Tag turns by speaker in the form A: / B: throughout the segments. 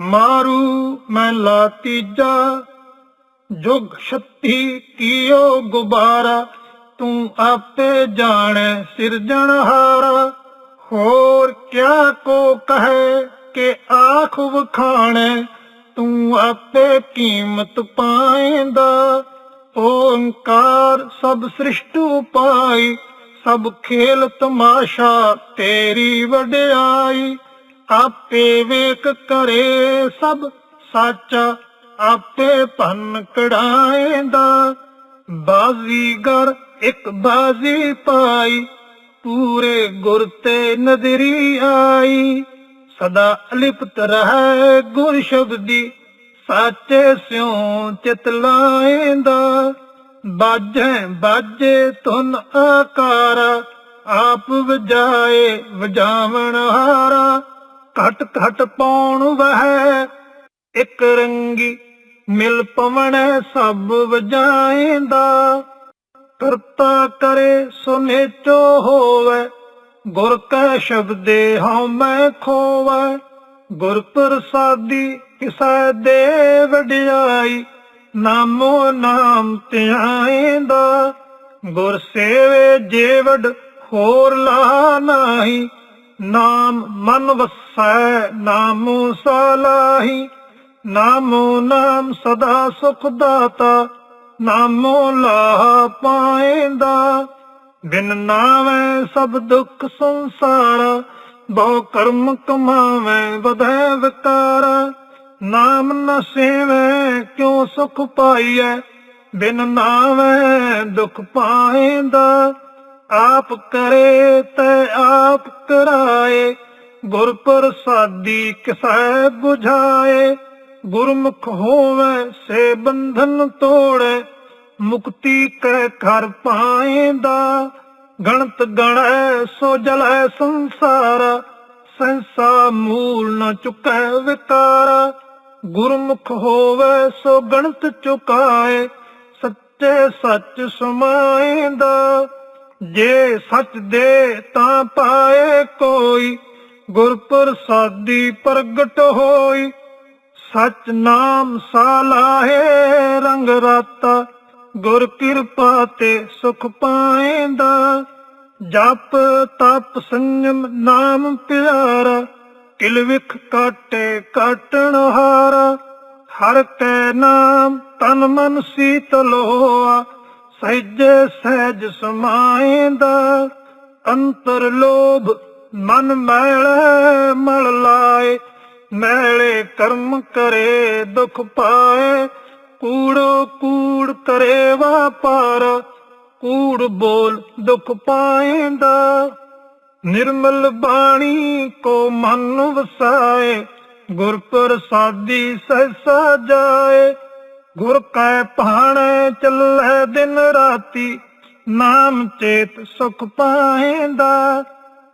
A: ਮਾਰੂ ਮਹਿਲਾ ਤੀਜਾ, ਜੁਗ ਛੱਤੀ ਕੀਓ ਗੁਬਾਰਾ, ਤੂੰ ਆਪੇ ਜਾਣੈ ਸਿਰਜਣਹਾਰਾ ਹੋਰ ਕਿਆ ਕੋ ਕਹੇ ਕਿ ਆਖ ਵਖਾਣੈ, ਤੂੰ ਆਪੇ ਕੀਮਤ ਪਾਏਂਦਾ। ਓੰਕਾਰ ਸਭ ਸ੍ਰਿਸ਼ਟ ਉਪਾਈ, ਸਭ ਖੇਲ ਤਮਾਸ਼ਾ ਤੇਰੀ ਵਡਿਆਈ। ਆਪੇ ਵੇਖ ਕਰੇ ਸਭ ਸਾਚਾ, ਆਪੇ ਭੰਨ ਕਢਾਏਂਦਾ। ਬਾਜ਼ੀਗਰ ਇੱਕ ਬਾਜ਼ੀ ਪਾਈ, ਪੂਰੇ ਗੁਰ ਤੇ ਨਜ਼ਰੀ ਆਈ। ਸਦਾ ਅਲਿਪਤ ਰਹੈ ਗੁਰ ਸ਼ਬਦੀ ਸਾਚੇ ਸਿਉ ਚਿਤ ਲਾਏਂਦਾ। ਬਾਜੈ ਬਾਜੇ ਧੁਨ ਆਕਾਰ, ਆਪ ਵਜਾਏ ਵਜਾਵਣ ਹਾਰਾ। ਘਟ ਘਟ ਪਾਉਣ ਵਹਿ। ਇੱਕ ਰੰਗੀ ਮਿਲ ਪਵਣੈ ਸਭ ਵਜਾਏਂਦਾ। ਕਰਤਾ ਕਰੇ ਸੋ ਨੇਚੋ ਹੋਵੇ ਗੁਰ ਕੈ ਸ਼ਬਦੇ ਹਉ ਮੈਂ ਖੋਵੈ। ਗੁਰ ਪ੍ਰਸਾਦੀ ਕਿਸੈ ਦੇ ਵਡਿਆਈ ਨਾਮੋ ਨਾਮ ਧਿਆਏਂਦਾ। ਗੁਰ ਸੇਵੇ ਜੇਵਡ ਹੋਰ ਲਾ ਨਾਹੀ। ਨਾਮ ਮਨ ਵਸੈ, ਨਾਮੋ ਸਾਲਾਹੀ, ਨਾਮੋ ਨਾਮ ਸਦਾ ਸੁਖ ਦਾਤਾ, ਨਾਮੋ ਲਾਹ ਪਾਏਂਦਾ। ਬਿਨ ਨਾਮੈ ਸਭ ਦੁੱਖ ਸੰਸਾਰ, ਬਹੁ ਕਰਮ ਕਮਾਵੇ, ਵਧੈ ਵਿਕਾਰ। ਨਾਮ ਨ ਸੇਵੇਂ, ਕਿਉ ਸੁਖ ਪਾਈਐ? ਬਿਨ ਨਾਮੈ ਦੁਖ ਪਾਏਂਦਾ। ਆਪ ਕਰੇ ਤੈ ਆਪ ਕਰਾਏ, ਗੁਰ ਪ੍ਰਸਾਦੀ ਕਿਸੈ 부ਝਾਏ ਗੁਰਮੁਖ ਹੋਵੇ ਸੇ ਬੰਧਨ ਤੋੜੇ, ਮੁਕਤੀ ਕੈ ਘਰ ਪਾਏਂਦਾ ਗਣਤ ਗਣੈ ਸੋ ਜਲੈ ਸੰਸਾਰ ਸੰਸਾ ਮੂਲ ਨ ਚੁਕੈ ਵਿਕਾਰ। ਗੁਰਮੁਖ ਹੋਵੇ ਸੋ ਗਣਤ ਚੁਕਾਏ, ਸੱਚੇ ਸੱਚ ਸਮਾਏਂਦਾ ਜੇ ਸੱਚ ਦੇ ਤਾਂ ਪਾਏ ਕੋਈ ਗੁਰ ਪ੍ਰਸਾਦੀ ਪ੍ਰਗਟ ਹੋਈ। ਸਚ ਨਾਮ ਸਾਲਾਹੇ ਰੰਗ ਰਾਤਾ, ਗੁਰ ਕਿਰਪਾ ਤੇ ਸੁਖ ਪਾਏਂਦਾ। ਜਪ ਤਪ ਸੰਜਮ ਨਾਮ ਪਿਆਰਾ ਕਿਲਵਿਖ ਕਾਟੇ ਕਾਟਣ ਹਾਰਾ। ਹਰ ਕੈ ਨਾਮ ਤਨ ਮਨ ਸੀਤਲ ਹੋਆ ਸਹਿਜੇ ਸਹਿਜ ਸਮਾਏਂਦਾ, ਅੰਤਰ ਲੋਭ ਮਨ ਮੈਲੇ ਮਲ ਲਾਏ, ਮੈਲੇ ਕਰਮ ਕਰੇ ਦੁਖ ਪਾਏ, ਕੂੜੋ ਕੂੜ ਕਰੇ ਵਾਪਾਰ ਕੂੜ ਬੋਲ ਦੁਖ ਪਾਏਂਦਾ। ਨਿਰਮਲ ਬਾਣੀ ਕੋ ਮਨ ਵਸਾਏ, ਗੁਰ ਪ੍ਰਸਾਦੀ ਸਹਿ ਜਾਏ ਗੁਰ ਕੈ ਭਾਣੇ ਚੱਲੇ ਦਿਨ ਰਾਤੀ, ਨਾਮ ਚੇਤ ਸੁਖ ਪਾਏਂਦਾ।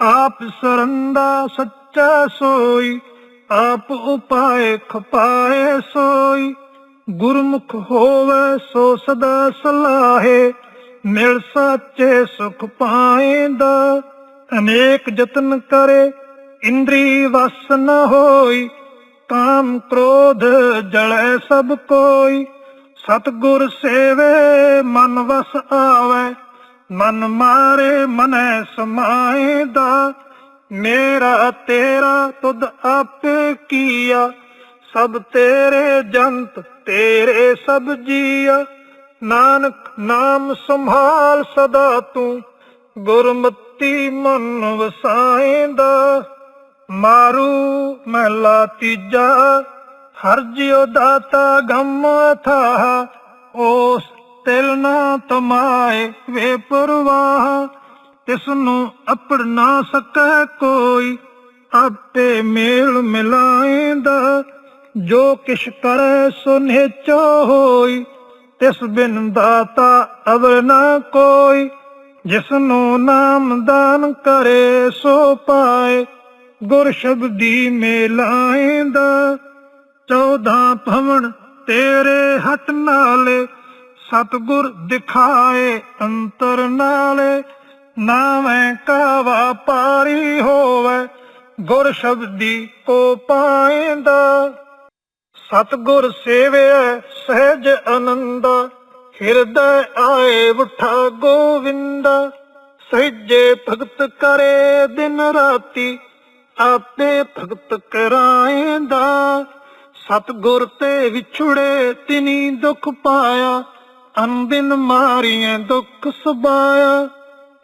A: ਆਪ ਸਰੰਦਾ ਸੱਚਾ ਸੋਈ, ਆਪ ਉਪਾਏ ਖਪਾਏ ਸੋਈ। ਗੁਰਮੁਖ ਹੋਵੇ ਸੋ ਸਦਾ ਸਲਾਹੇ, ਮਿਲ ਸਾਚੇ ਸੁਖ ਪਾਏਂਦਾ। ਅਨੇਕ ਯਤਨ ਕਰੇ, ਇੰਦਰੀ ਵਸ ਨ ਹੋਈ ਕਾਮ ਕ੍ਰੋਧ ਜਲੈ ਸਭ ਕੋਈ। ਸਤਗੁਰ ਸੇਵੇ, ਮਨ ਵਸ ਆਵੇ। ਮਨ ਮਾਰੇ ਮਨੈ ਸਮਾਏਦਾ। ਮੇਰਾ ਤੇਰਾ ਤੁਧ ਆਪੇ ਕੀਆ। ਸਭ ਤੇਰੇ ਜੰਤ ਤੇਰੇ ਸਭ ਜੀਆ। ਨਾਨਕ ਨਾਮ ਸੰਭਾਲ ਸਦਾ ਤੂੰ। ਗੁਰਮਤੀ ਮਨ ਵਸਾਏਂਦਾ। ਮਾਰੂ ਮਹਿਲਾ ਤੀਜਾ ਹਰ ਜਿਉ ਦਾਤਾ ਗਮ ਥਾ ਉਸ ਤਿਲ ਨਾ ਤਮਾਏ ਵੇ ਪਰਵਾਹ ਤਿਸ ਨੂੰ ਅਪੜ ਨਾ ਸਕੈ ਕੋਈ, ਆਪੇ ਮੇਲ ਮਿਲਾਏਂਦਾ, ਜੋ ਕਿਛ ਕਰੈ ਸੋ ਨੇਚੋ ਹੋਈ, ਤਿਸ ਬਿਨ ਦਾਤਾ ਅਵਰ ਨਾ ਕੋਈ ਜਿਸ ਨੂੰ ਨਾਮ ਦਾਨ ਕਰੇ ਸੋ ਪਾਏ। ਗੁਰ ਸ਼ਬਦੀ ਮੇਲਾਏਂਦਾ ਚੌਦਾਂ ਭਵਨ ਤੇਰੇ ਹੱਥ ਨਾਲੇ, ਸਤਗੁਰ ਦਿਖਾਏ ਅੰਤਰ ਨਾਲੇ, ਨਾਵੇਂ ਕਾ ਵਪਾਰੀ ਹੋਵੇ ਗੁਰ ਸ਼ਬਦੀ ਕੋ ਪਾਏਂਦਾ। ਸਤਗੁਰ ਸੇਵਿਆ ਸਹਿਜ ਆਨੰਦਾ, ਹਿਰਦੈ ਆਏ ਉਠਾ ਗੋਵਿੰਦਾ, ਸਹਿਜੇ ਭਗਤ ਕਰੇ ਦਿਨ ਰਾਤੀ ਆਪੇ ਭਗਤ ਕਰਾਏਂਦਾ। ਸਤਗੁਰ ਤੇ ਵਿਛੜੇ ਤਿਨੀ ਦੁਖ ਪਾਇਆ। ਅਨਦਿਨ ਮਾਰੀਆਂ ਦੁੱਖ ਸੁਬਾਇਆ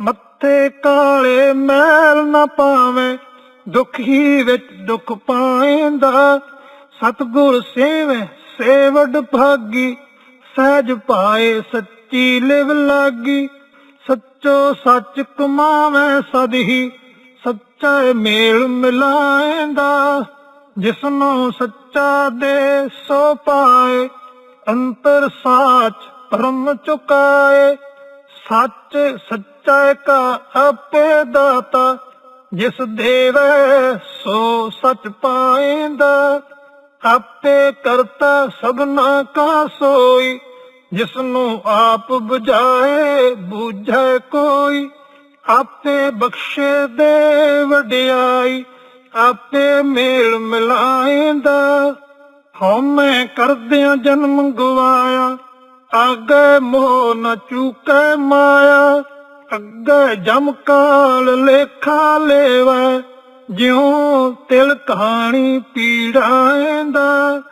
A: ਮੱਥੇ ਕਾਲੇ ਮੈਲ ਨਾ ਪਾਵੇਂ। ਦੁੱਖ ਹੀ ਵਿੱਚ ਦੁੱਖ ਪਾਏਂਦਾ। ਸਤਗੁਰ ਸੇਵੈ, ਸੇਵਡ ਭਾਗੀ। ਸਹਿਜ ਪਾਏ ਸੱਚੀ ਲਿਵ ਲਾਗੀ। ਸੱਚੋ ਸੱਚ ਕਮਾਵੇ ਸਦਹੀ। ਸੱਚਾ ਮੇਲ ਮਿਲਾਏਂਦਾ, ਜਿਸਨੂੰ ਸੱਚਾ ਦੇ ਸੋ ਪਾਏ, ਅੰਤਰ ਸਾਚ ਪਰਮ ਚੁਕਾਏ। ਸੱਚ ਸੱਚਾ ਕਾ ਆਪੇ ਦਾਤਾ, ਜਿਸ ਦੇਵੈ ਸੋ ਸਚ ਪਾਏਂਦਾ। ਆਪੇ ਕਰਤਾ ਸਭਨਾ ਕਾ ਸੋਈ ਜਿਸ ਨੂੰ ਆਪ 부ਝਾਏ ਬੂਝੈ ਕੋਈ। ਆਪੇ ਬਖਸ਼ੇ ਦੇ ਵਡਿਆਈ, ਆਪੇ ਮੇਲ ਮਿਲਾਏਂਦਾ। ਹਉਮੈ ਕਰਦਿਆਂ ਜਨਮ ਗਵਾਇਆ, ਆਗੇ ਮੋਹ ਨ ਚੂਕੈ ਮਾਇਆ। ਅੱਗੇ ਜਮ ਕਾਲ ਲੇਖਾ ਲੈਵੈ, ਜਿਉ ਤਿਲ ਕਹਾਣੀ ਪੀੜਾਂਦਾ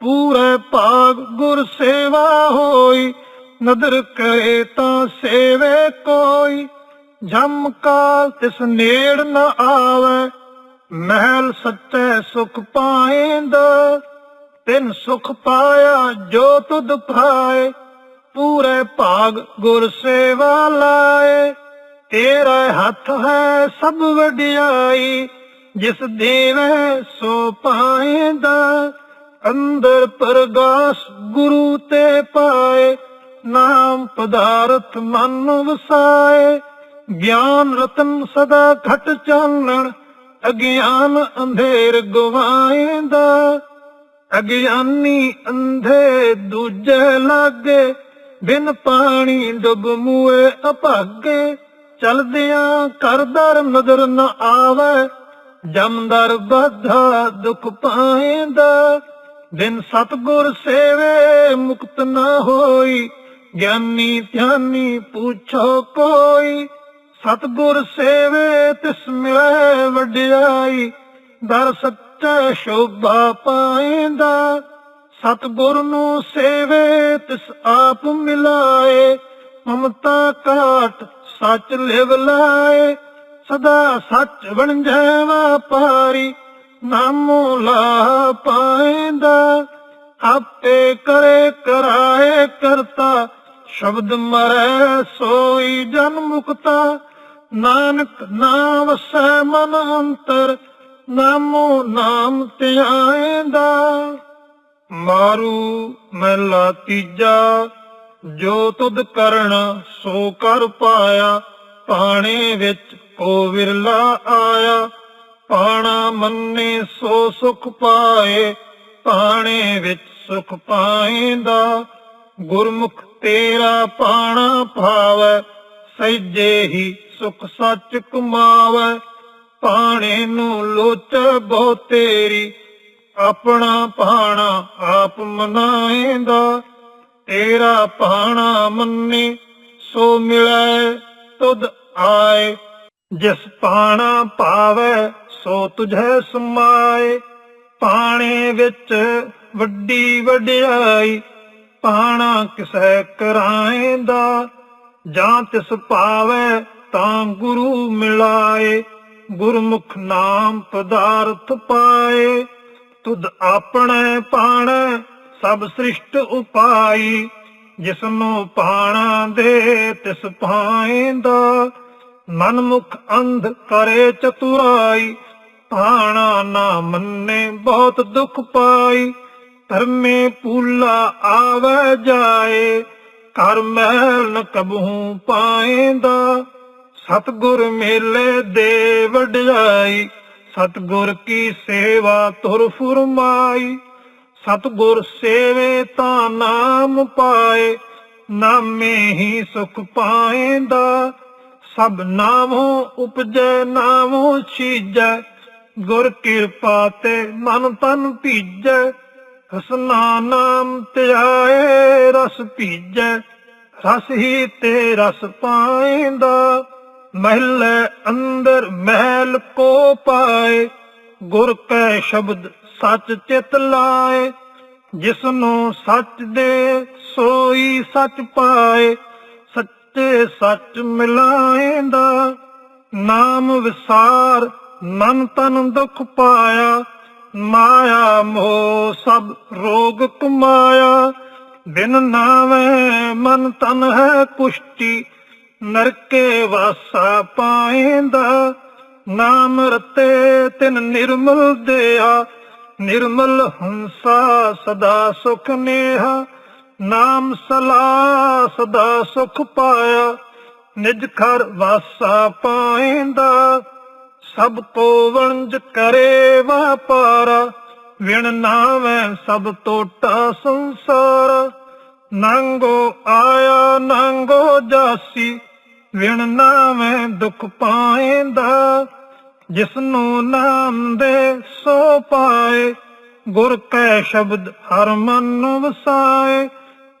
A: ਪੂਰੇ ਭਾਗ ਗੁਰ ਸੇਵਾ ਹੋਈ, ਨਦਰ ਕਰੇ ਤਾਂ ਸੇਵੇ ਕੋਈ। ਜਮ ਕਾਲ ਤਿਸ ਨੇੜ ਨ ਆਵੇ, ਮਹਿਲ ਸੱਚੇ ਸੁਖ ਪਾਏਂਦਾ, ਤਿਨ ਸੁਖ ਪਾਇਆ ਜੋ ਤੁਧ ਭਾਏ, ਪੂਰੇ ਭਾਗ ਗੁਰ ਸੇਵਾ ਲਾਏ। ਤੇਰਾ ਹੱਥ ਹੈ ਸਭ ਵਡਿਆਈ, ਜਿਸ ਦੇਵੇ ਸੋ ਪਾਏਂਦਾ, ਅੰਦਰ ਪ੍ਰਗਾਸ ਗੁਰੂ ਤੇ ਪਾਏ, ਨਾਮ ਪਦਾਰਥ ਮਨ ਵਸਾਏ। ਗਿਆਨ ਰਤਨ ਸਦਾ ਘਟ ਚਾਨਣ, ਅਗਿਆਨ ਅੰਧੇਰ ਗਵਾਏਂਦਾ। ਅਗਿਆਨੀ ਅੰਧੇ ਦੂਜੇ ਲਾਗੇ, ਬਿਨ ਪਾਣੀ ਡੁੱਬ ਮੂਏ ਅਭਾਗੇ। ਚਲਦਿਆਂ ਕਰਦਰ ਨਜ਼ਰ ਨ ਆਵੇ, ਜਮਦਰ ਬਾਧਾ ਦੁਖ ਪਾਏਂਦਾ। ਬਿਨ ਸਤਗੁਰ ਸੇਵੇ ਮੁਕਤ ਨਾ ਹੋਈ, ਗਿਆਨੀ ਧਿਆਨੀ ਪੁੱਛੋ ਕੋਈ। ਸਤਗੁਰ ਸੇਵੇ ਤਿਸ ਮਿਲੇ ਵਡਿਆਈ, ਦਰ ਸੱਚਾ ਸ਼ੋਭਾ ਪਾਏਂਦਾ ਸਤਗੁਰ ਨੂੰ ਸੇਵੇ ਤਿਸ ਆਪ ਮਿਲਾਏ, ਮਮਤਾ ਕਾਟ ਸੱਚ ਲਿਵ ਲਾਏ। ਸਦਾ ਸੱਚ ਬਣ ਜਾਵਾ ਪਾਰੀ ਨਾਮੋ ਲਾ ਪਾਏਂਦਾ ਆਪੇ ਕਰੇ ਕਰਾਏ ਕਰਤਾ ਸ਼ਬਦ ਮਰੈ ਸੋਈ ਜਨ ਮੁਕਤਾ। ਨਾਨਕ ਨਾਮ ਵਸੈ ਮਨ ਅੰਤਰ, ਨਾਮੋ ਨਾਮ ਧਿਆਏਂਦਾ ਮਾਰੂ ਮਹਿਲਾ ਤੀਜਾ, ਜੋ ਤੁਧ ਕਰਨ ਸੋ ਕਰ ਪਾਇਆ। ਪਾਣੇ ਵਿੱਚ ਕੋ ਵਿਰਲਾ ਆਇਆ। ਪਾਣਾ ਮੰਨੇ ਸੋ ਸੁਖ ਪਾਏ। ਪਾਣੇ ਵਿੱਚ ਸੁਖ ਪਾਏਂਦਾ। ਗੁਰਮੁਖ ਤੇਰਾ ਪਾਣਾ ਭਾਵੈ ਸਹਿਜੇ ਹੀ ਸੁਖ ਸੱਚ ਕਮਾਵੈ। ਪਾਣੇ ਨੂੰ ਲੋਚ ਬਹੁ ਤੇਰੀ, ਆਪਣਾ ਪਾਣਾ ਆਪ ਮਨਾਏਂਦਾ। ਤੇਰਾ ਪਾਣਾ ਮੰਨੇ, ਸੋ ਮਿਲੈ ਤੁਧ ਆਏ। ਜਿਸ ਪਾਣਾ ਪਾਵੈ ਸੋ ਤੁਝੈ ਸਮਾਏ। ਪਾਣੇ ਵਿੱਚ ਵੱਡੀ ਵਡਿਆਈ ਪਾਣਾ ਕਿਸੈ ਕਰਾਏਂਦਾ, ਜਾਂ ਤਿਸ ਪਾਵੈ ਤਾਂ ਗੁਰੂ ਮਿਲਾਏ। ਗੁਰਮੁਖ ਨਾਮ ਪਦਾਰਥ ਪਾਏ, ਤੁਧ ਆਪਣੇ ਪਾਣੈ ਸਭ ਸ੍ਰਿਸ਼ਟ ਉਪਾਈ। ਜਿਸਨੂੰ ਪਾਣਾ ਦੇ ਤਿਸ ਪਾਏਂਦਾ ਮਨਮੁਖ ਅੰਧ ਕਰੇ ਚਤੁਰਾਈ। ਪਾਣਾ ਨਾ ਮੰਨੇ ਬਹੁਤ ਦੁਖ ਪਾਈ। ਧਰਮੇ ਪੂਲਾ ਆਵੇ ਜਾਏ ਕਰ ਮਹਿਲ ਨ ਕਬਹੂ ਪਾਏਂਦਾ। ਸਤਗੁਰ ਮੇਲੇ ਦੇ ਵਡਿਆਈ, ਸਤਗੁਰ ਕੀ ਸੇਵਾ ਤੁਰ ਫੁਰਮਾਈ। ਸਤਗੁਰ ਸੇਵੇ ਤਾਂ ਨਾਮ ਪਾਏ, ਨਾਮੇ ਹੀ ਸੁਖ ਪਾਏਂਦਾ। ਸਭ ਨਾਮੋਂ ਉਪਜੈ, ਨਾਮੋ ਛੀਜੈ, ਗੁਰ ਕਿਰਪਾ ਤੇ ਮਨ ਤਨ ਭੀਜੈ। ਰਸਨਾ ਨਾਮ ਧਿਆਏ ਰਸ ਭੀਜੈ, ਰਸ ਹੀ ਤੇ ਰਸ ਪਾਇੰਦਾ ਮਹਿਲ ਅੰਦਰ ਮਹਿਲ ਕੋ ਪਾਏ, ਗੁਰ ਕੈ ਸ਼ਬਦ ਸੱਚ ਚਿਤ ਲਾਏ। ਜਿਸਨੂੰ ਸੱਚ ਦੇ ਸੋਈ ਸੱਚ ਪਾਏ, ਸੱਚੇ ਸੱਚ ਮਿਲਾਏਂਦਾ। ਨਾਮ ਵਿਸਾਰ ਮਨ ਤਨ ਦੁਖ ਪਾਇਆ ਮਾਇਆ ਮੋਹ ਸਭ ਰੋਗ ਕਮਾਇਆ ਬਿਨ ਨਾਵੇਂ ਮਨ ਤਨ ਹੈ ਕੁਸ਼ਟੀ ਨਰਕੇ ਵਾਸਾ ਪਾਏਂਦਾ। ਨਾਮ ਰਤੇ ਤਿਨ ਨਿਰਮਲ ਦਿਆ ਨਿਰਮਲ ਹੰਸਾ ਸਦਾ ਸੁਖ ਨੇਹਾ। ਨਾਮ ਸਲਾ ਸਦਾ ਸੁਖ ਪਾਇਆ, ਨਿਜ ਘਰ ਵਾਸਾ ਪਾਏਂਦਾ। ਸਭ ਕੋ ਵਣਜ ਕਰੇ ਵਾਪਾਰਾ ਵਿਣ ਨਾਵੇਂ ਸਭ ਟੋਟਾ ਸੰਸਾਰ। ਨੰਗੋ ਆਇਆ, ਨੰਗੋ ਜਾਸੀ, ਵਿਣ ਨਾਵੇਂ ਦੁਖ ਪਾਏਂਦਾ। ਜਿਸਨੂੰ ਨਾਮ ਦੇ ਸੋ ਪਾਏ, ਗੁਰ ਕੈ ਸ਼ਬਦ ਹਰ ਮਨ ਵਸਾਏ।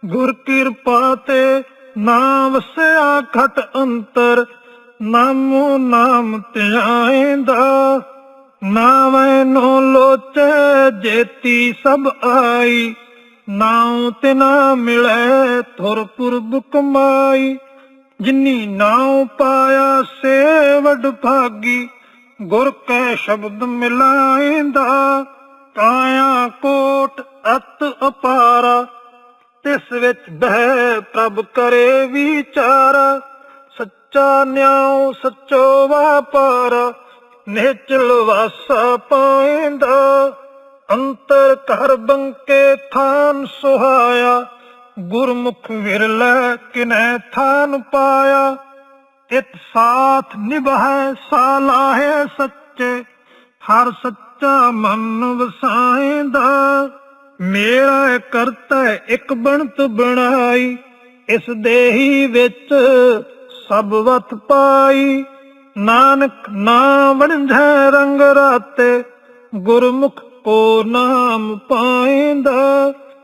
A: ਗੁਰ ਕਿਰਪਾ ਤੇ ਨਾਮ ਸਿਆ ਖਟ ਅੰਤਰ ਨਾਮੋ ਨਾਮ ਧਿਆਇਂਦਾ ਨਾਵੇਂ ਨੋ ਲੋਚੈ, ਜੇਤੀ ਸਭ ਆਈ। ਨਾਉ ਤੇ ਨਾ ਮਿਲੈ ਥੁਰ ਪੁਰਬ ਕਮਾਈ ਜਿਨੀ ਨਾਉ ਪਾਇਆ ਸੇ ਵਡ ਭਾਗੀ, ਗੁਰ ਕੈ ਸ਼ਬਦ ਮਿਲਾਇਂਦਾ ਕਾਇਆ ਕੋਟ ਅਤ ਅਪਾਰਾ। ਤਿਸ ਵਿੱਚ ਬਹਿ ਪ੍ਰਭ ਕਰੇ ਵਿਚਾਰ। ਸੱਚਾ ਨਿਆਉ ਸੱਚੋ ਵਾਪਾਰ, ਨਿਚਲ ਵਾਸਾ ਪਾਇਂਦਾ। ਅੰਤਰ ਘਰ ਬੰਕੇ ਥਾਨ ਸੁਹਾਇਆ, ਗੁਰਮੁਖ ਵਿਰਲੇ ਕਿਨੈ ਥਾਨ ਪਾਇਆ। ਇਤ ਸਾਥ ਨਿਭਾਇ ਸਾਲਾਹੇ ਸੱਚੇ, ਹਰ ਸੱਚਾ ਮਨ ਵਸਾਇਂਦਾ। ਮੇਰਾ ਕਰਤਾ ਇੱਕ ਬਣਤ ਬਣਾਈ, ਇਸ ਦੇਹੀ ਵਿੱਚ ਸਭ ਵਤ ਪਾਈ। ਨਾਨਕ ਨਾਮ ਵਣਝੈ ਰੰਗ ਰਾਤੇ ਗੁਰਮੁਖ ਕੋ ਨਾਮ ਪਾਇਂਦਾ।